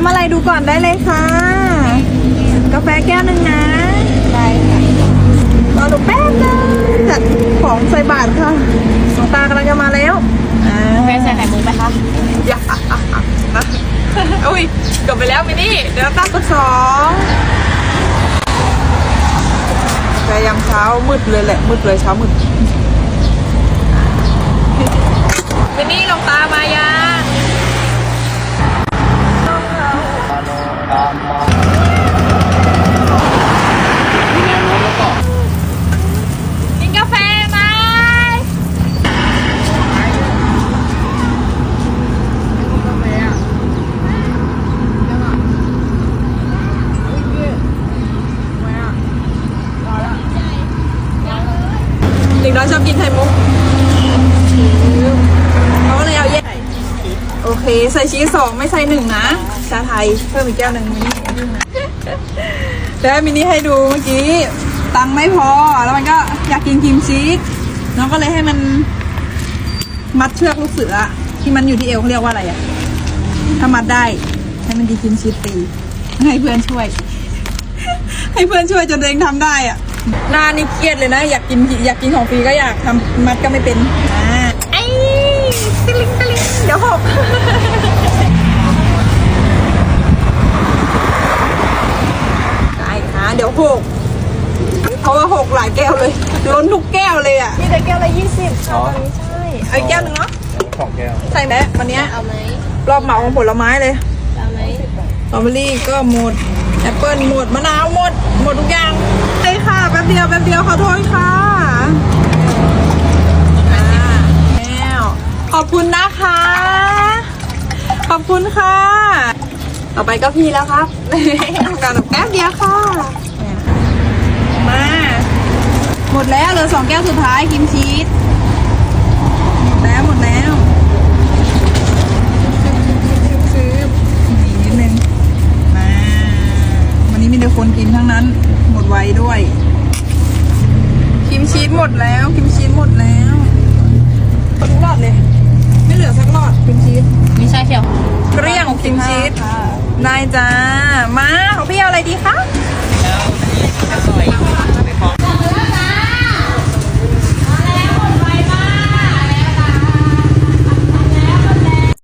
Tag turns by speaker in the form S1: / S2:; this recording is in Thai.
S1: ำอะไรดูก่อนได้เลยค่ะ กาแฟแก้วหนึ่งนะ
S2: ได้ค่ะ
S1: รอดูแป๊บนึงจัดของใส่บาทค่ะหลวงตากำลังจะมาแล้วอ่า
S2: แม่ใส่ไข่มุกไหมคะ
S1: อย่าอะอะอะนะอุ้ยจบไปแล้วมินี่ เดี๋ยวตั้งตัวสองกายามเช้ามืดเลยแหละ มืดเลยเช้ามืดมินี่หลวงตามายัง กินกาแฟไหมเด็กน้อยชอบกินไข่มุกเขาก็เลยเอาแยกโอ เค ใส่ชีสสองไม่ใส่หนึ่งนะชาไทยเพิ่มอีกแก้วหนึ่งมินี่แล้วมินี่ให้ดูเมื่อกี้ ตังไม่พอ แล้วมันก็อยากกินครีมชีสน้องก็เลยให้มันมัดเชือกลูกเสือ ที่มันอยู่ที่เอวเขาเรียกว่าอะไรอะถ้ามัดได้ให้มันดีครีมชีสตีให้เพื่อนช่วย ให้เพื่อนช่วยจนตัวเองทำได้อะหน้านี่เครียดเลยนะ อยากกินอยากกินของฟรีก็อยากทำมัดก็ไม่เป็นอ่า ตะลิงตะลิงเดี๋ยวหกได้ค่ะเดี๋ยวหกเพราะว่าหกหลายแก้วเลย ล้นทุกแก้วเลยอะ
S2: มีแต่แก้วละยี่สิบค่ะตอนนี้ใช่
S1: เอาอีกแก้วหนึ่งเนาะ
S3: สองแก้ว
S1: ใส่ไหมวันเนี้ย
S2: เอาไหม
S1: รอบเหมาของผลไม้เลย
S2: เอาไหม
S1: สตรอเบอรี่ก็หมด แอปเปิลหมด มะนาวหมด หมดทุกอย่างใช่ค่ะ แป๊บเดียว แป๊บเดียว ขอโทษค่ะ คุณค่ะ ต่อไปก็พี่แล้วครับการแป๊บเดียวค่ะ มา หมดแล้วเหลือสองแก้วสุดท้ายครีมชีสหมดแล้วหมดแล้วซื้อนี่นิดนึง มา วันนี้มีแต่คนกินทั้งนั้น หมดไวด้วยครีมชีสหมดแล้วครีมชีสหมดแล้วทุกหลอดเลย ค่ะ ได้จ้า มา